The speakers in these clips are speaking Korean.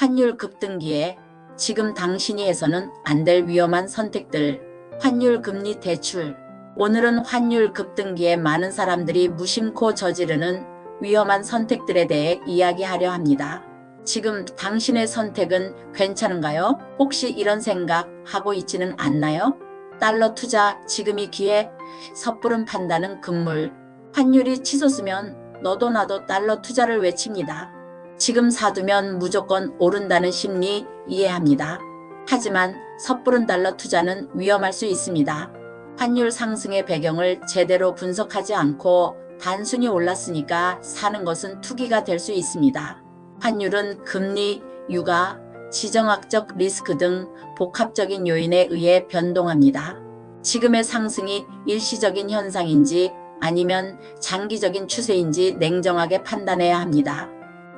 환율 급등기에 지금 당신이 해서는 안 될 위험한 선택들. 환율 금리 대출. 오늘은 환율 급등기에 많은 사람들이 무심코 저지르는 위험한 선택들에 대해 이야기하려 합니다. 지금 당신의 선택은 괜찮은가요? 혹시 이런 생각 하고 있지는 않나요? 달러 투자 지금이 기회 섣부른 판단은 금물. 환율이 치솟으면 너도 나도 달러 투자를 외칩니다. 지금 사두면 무조건 오른다는 심리 이해합니다. 하지만 섣부른 달러 투자는 위험할 수 있습니다. 환율 상승의 배경을 제대로 분석하지 않고 단순히 올랐으니까 사는 것은 투기가 될 수 있습니다. 환율은 금리, 유가, 지정학적 리스크 등 복합적인 요인에 의해 변동합니다. 지금의 상승이 일시적인 현상인지 아니면 장기적인 추세인지 냉정하게 판단해야 합니다.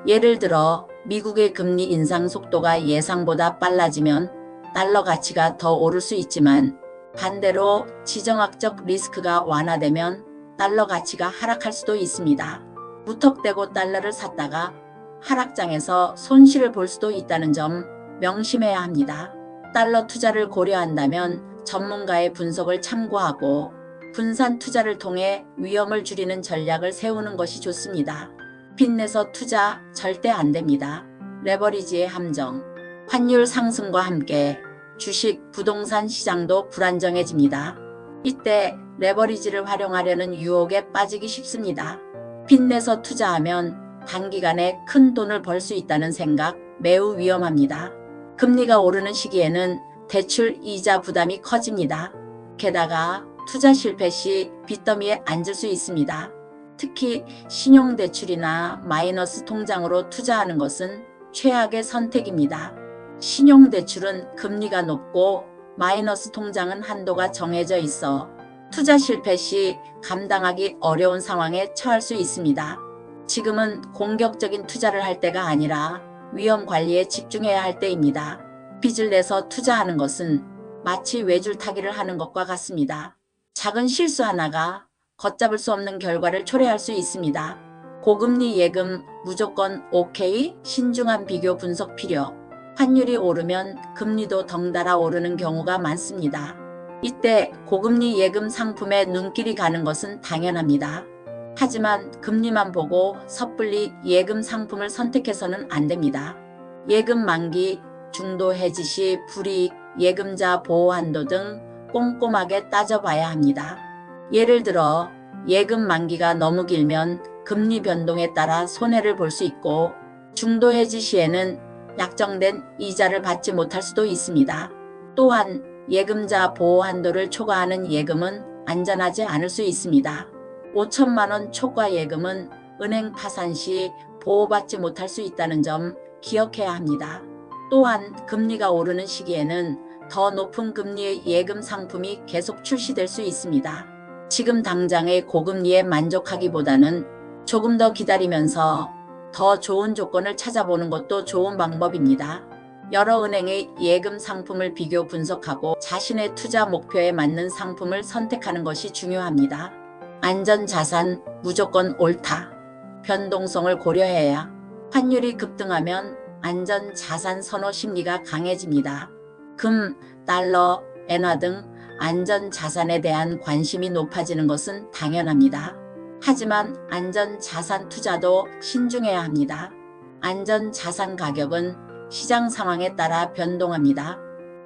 예를 들어 미국의 금리 인상 속도가 예상보다 빨라지면 달러 가치가 더 오를 수 있지만 반대로 지정학적 리스크가 완화되면 달러 가치가 하락할 수도 있습니다. 무턱대고 달러를 샀다가 하락장에서 손실을 볼 수도 있다는 점 명심해야 합니다. 달러 투자를 고려한다면 전문가의 분석을 참고하고 분산 투자를 통해 위험을 줄이는 전략을 세우는 것이 좋습니다. 빚내서 투자 절대 안 됩니다. 레버리지의 함정. 환율 상승과 함께 주식, 부동산 시장도 불안정해집니다. 이때 레버리지를 활용하려는 유혹에 빠지기 쉽습니다. 빚내서 투자하면 단기간에 큰 돈을 벌 수 있다는 생각 매우 위험합니다. 금리가 오르는 시기에는 대출 이자 부담이 커집니다. 게다가 투자 실패 시 빚더미에 앉을 수 있습니다. 특히 신용대출이나 마이너스 통장으로 투자하는 것은 최악의 선택입니다. 신용대출은 금리가 높고 마이너스 통장은 한도가 정해져 있어 투자 실패 시 감당하기 어려운 상황에 처할 수 있습니다. 지금은 공격적인 투자를 할 때가 아니라 위험 관리에 집중해야 할 때입니다. 빚을 내서 투자하는 것은 마치 외줄 타기를 하는 것과 같습니다. 작은 실수 하나가 걷잡을 수 없는 결과를 초래할 수 있습니다. 고금리 예금 무조건 오케이 신중한 비교 분석 필요. 환율이 오르면 금리도 덩달아 오르는 경우가 많습니다. 이때 고금리 예금 상품에 눈길이 가는 것은 당연합니다. 하지만 금리만 보고 섣불리 예금 상품을 선택해서는 안 됩니다. 예금 만기, 중도 해지 시 불이익, 예금자 보호 한도 등 꼼꼼하게 따져봐야 합니다. 예를 들어 예금 만기가 너무 길면 금리 변동에 따라 손해를 볼 수 있고 중도 해지 시에는 약정된 이자를 받지 못할 수도 있습니다. 또한 예금자 보호 한도를 초과하는 예금은 안전하지 않을 수 있습니다. 5천만 원 초과 예금은 은행 파산 시 보호받지 못할 수 있다는 점 기억해야 합니다. 또한 금리가 오르는 시기에는 더 높은 금리의 예금 상품이 계속 출시될 수 있습니다. 지금 당장의 고금리에 만족하기보다는 조금 더 기다리면서 더 좋은 조건을 찾아보는 것도 좋은 방법입니다. 여러 은행의 예금 상품을 비교 분석하고 자신의 투자 목표에 맞는 상품을 선택하는 것이 중요합니다. 안전 자산 무조건 옳다. 변동성을 고려해야 환율이 급등하면 안전 자산 선호 심리가 강해집니다. 금, 달러, 엔화 등 안전 자산에 대한 관심이 높아지는 것은 당연합니다. 하지만 안전 자산 투자도 신중해야 합니다. 안전 자산 가격은 시장 상황에 따라 변동합니다.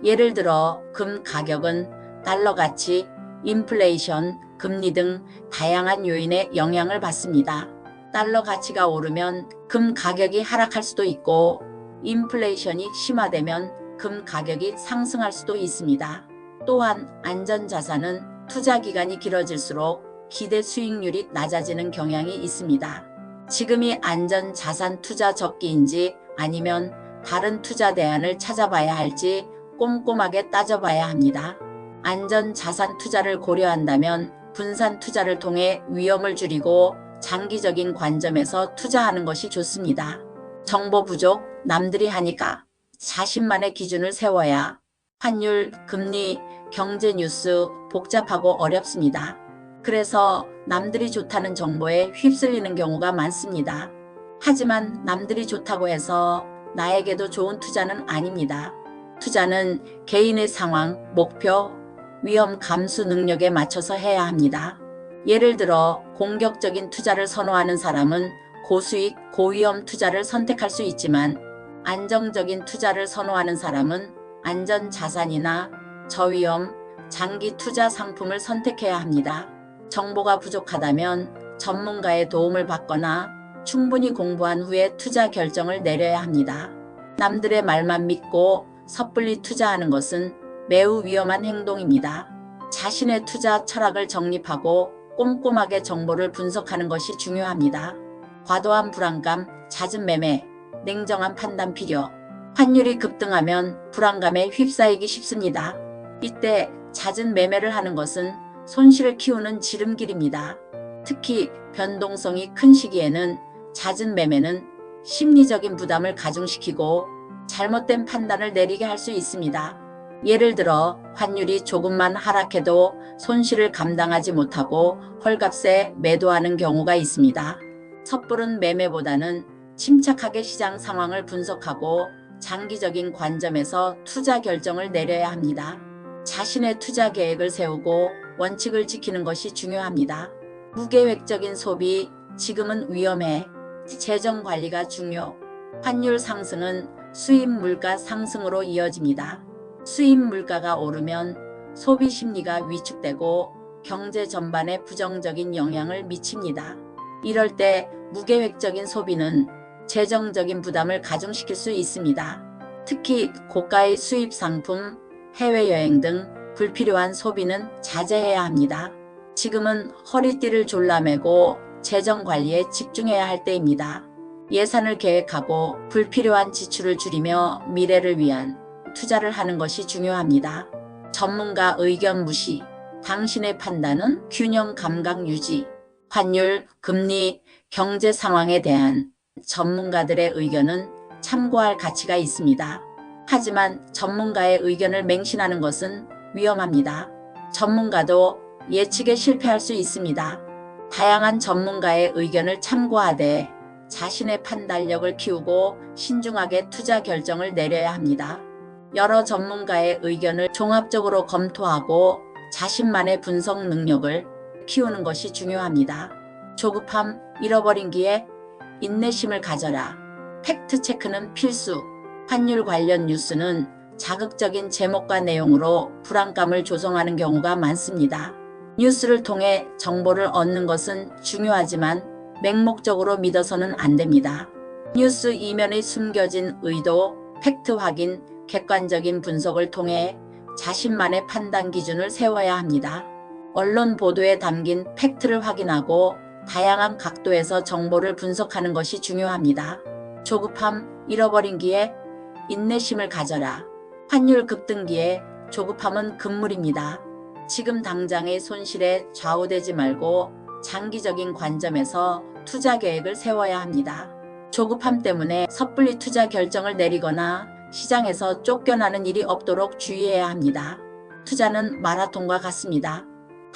예를 들어 금 가격은 달러 가치, 인플레이션, 금리 등 다양한 요인의 영향을 받습니다. 달러 가치가 오르면 금 가격이 하락할 수도 있고 인플레이션이 심화되면 금 가격이 상승할 수도 있습니다. 또한 안전자산은 투자 기간이 길어질수록 기대 수익률이 낮아지는 경향이 있습니다. 지금이 안전자산 투자 적기인지 아니면 다른 투자 대안을 찾아봐야 할지 꼼꼼하게 따져봐야 합니다. 안전자산 투자를 고려한다면 분산 투자를 통해 위험을 줄이고 장기적인 관점에서 투자하는 것이 좋습니다. 정보 부족, 남들이 하니까 자신만의 기준을 세워야 환율, 금리, 경제 뉴스 복잡하고 어렵습니다. 그래서 남들이 좋다는 정보에 휩쓸리는 경우가 많습니다. 하지만 남들이 좋다고 해서 나에게도 좋은 투자는 아닙니다. 투자는 개인의 상황, 목표, 위험 감수 능력에 맞춰서 해야 합니다. 예를 들어 공격적인 투자를 선호하는 사람은 고수익, 고위험 투자를 선택할 수 있지만 안정적인 투자를 선호하는 사람은 안전 자산이나 저위험, 장기 투자 상품을 선택해야 합니다. 정보가 부족하다면 전문가의 도움을 받거나 충분히 공부한 후에 투자 결정을 내려야 합니다. 남들의 말만 믿고 섣불리 투자하는 것은 매우 위험한 행동입니다. 자신의 투자 철학을 정립하고 꼼꼼하게 정보를 분석하는 것이 중요합니다. 과도한 불안감, 잦은 매매, 냉정한 판단 필요. 환율이 급등하면 불안감에 휩싸이기 쉽습니다. 이때 잦은 매매를 하는 것은 손실을 키우는 지름길입니다. 특히 변동성이 큰 시기에는 잦은 매매는 심리적인 부담을 가중시키고 잘못된 판단을 내리게 할 수 있습니다. 예를 들어 환율이 조금만 하락해도 손실을 감당하지 못하고 헐값에 매도하는 경우가 있습니다. 섣부른 매매보다는 침착하게 시장 상황을 분석하고 장기적인 관점에서 투자 결정을 내려야 합니다. 자신의 투자 계획을 세우고 원칙을 지키는 것이 중요합니다. 무계획적인 소비, 지금은 위험해. 재정 관리가 중요. 환율 상승은 수입 물가 상승으로 이어집니다. 수입 물가가 오르면 소비 심리가 위축되고 경제 전반에 부정적인 영향을 미칩니다. 이럴 때 무계획적인 소비는 재정적인 부담을 가중시킬 수 있습니다. 특히 고가의 수입 상품, 해외여행 등 불필요한 소비는 자제해야 합니다. 지금은 허리띠를 졸라매고 재정 관리에 집중해야 할 때입니다. 예산을 계획하고 불필요한 지출을 줄이며 미래를 위한 투자를 하는 것이 중요합니다. 전문가 의견 무시, 당신의 판단은 균형 감각 유지, 환율, 금리, 경제 상황에 대한 전문가들의 의견은 참고할 가치가 있습니다. 하지만 전문가의 의견을 맹신하는 것은 위험합니다. 전문가도 예측에 실패할 수 있습니다. 다양한 전문가의 의견을 참고하되 자신의 판단력을 키우고 신중하게 투자 결정을 내려야 합니다. 여러 전문가의 의견을 종합적으로 검토하고 자신만의 분석 능력을 키우는 것이 중요합니다. 조급함, 잃어버린 기회, 인내심을 가져라. 팩트 체크는 필수. 환율 관련 뉴스는 자극적인 제목과 내용으로 불안감을 조성하는 경우가 많습니다. 뉴스를 통해 정보를 얻는 것은 중요하지만 맹목적으로 믿어서는 안 됩니다. 뉴스 이면에 숨겨진 의도, 팩트 확인, 객관적인 분석을 통해 자신만의 판단 기준을 세워야 합니다. 언론 보도에 담긴 팩트를 확인하고 다양한 각도에서 정보를 분석하는 것이 중요합니다. 조급함, 잃어버린 기회, 인내심을 가져라. 환율 급등기에 조급함은 금물입니다. 지금 당장의 손실에 좌우되지 말고 장기적인 관점에서 투자 계획을 세워야 합니다. 조급함 때문에 섣불리 투자 결정을 내리거나 시장에서 쫓겨나는 일이 없도록 주의해야 합니다. 투자는 마라톤과 같습니다.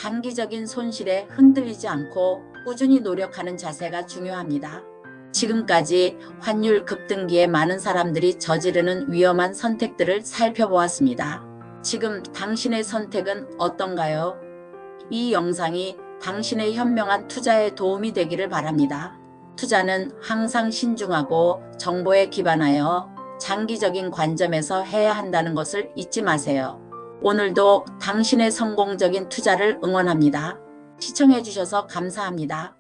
단기적인 손실에 흔들리지 않고 꾸준히 노력하는 자세가 중요합니다. 지금까지 환율 급등기에 많은 사람들이 저지르는 위험한 선택들을 살펴보았습니다. 지금 당신의 선택은 어떤가요? 이 영상이 당신의 현명한 투자에 도움이 되기를 바랍니다. 투자는 항상 신중하고 정보에 기반하여 장기적인 관점에서 해야 한다는 것을 잊지 마세요. 오늘도 당신의 성공적인 투자를 응원합니다. 시청해주셔서 감사합니다.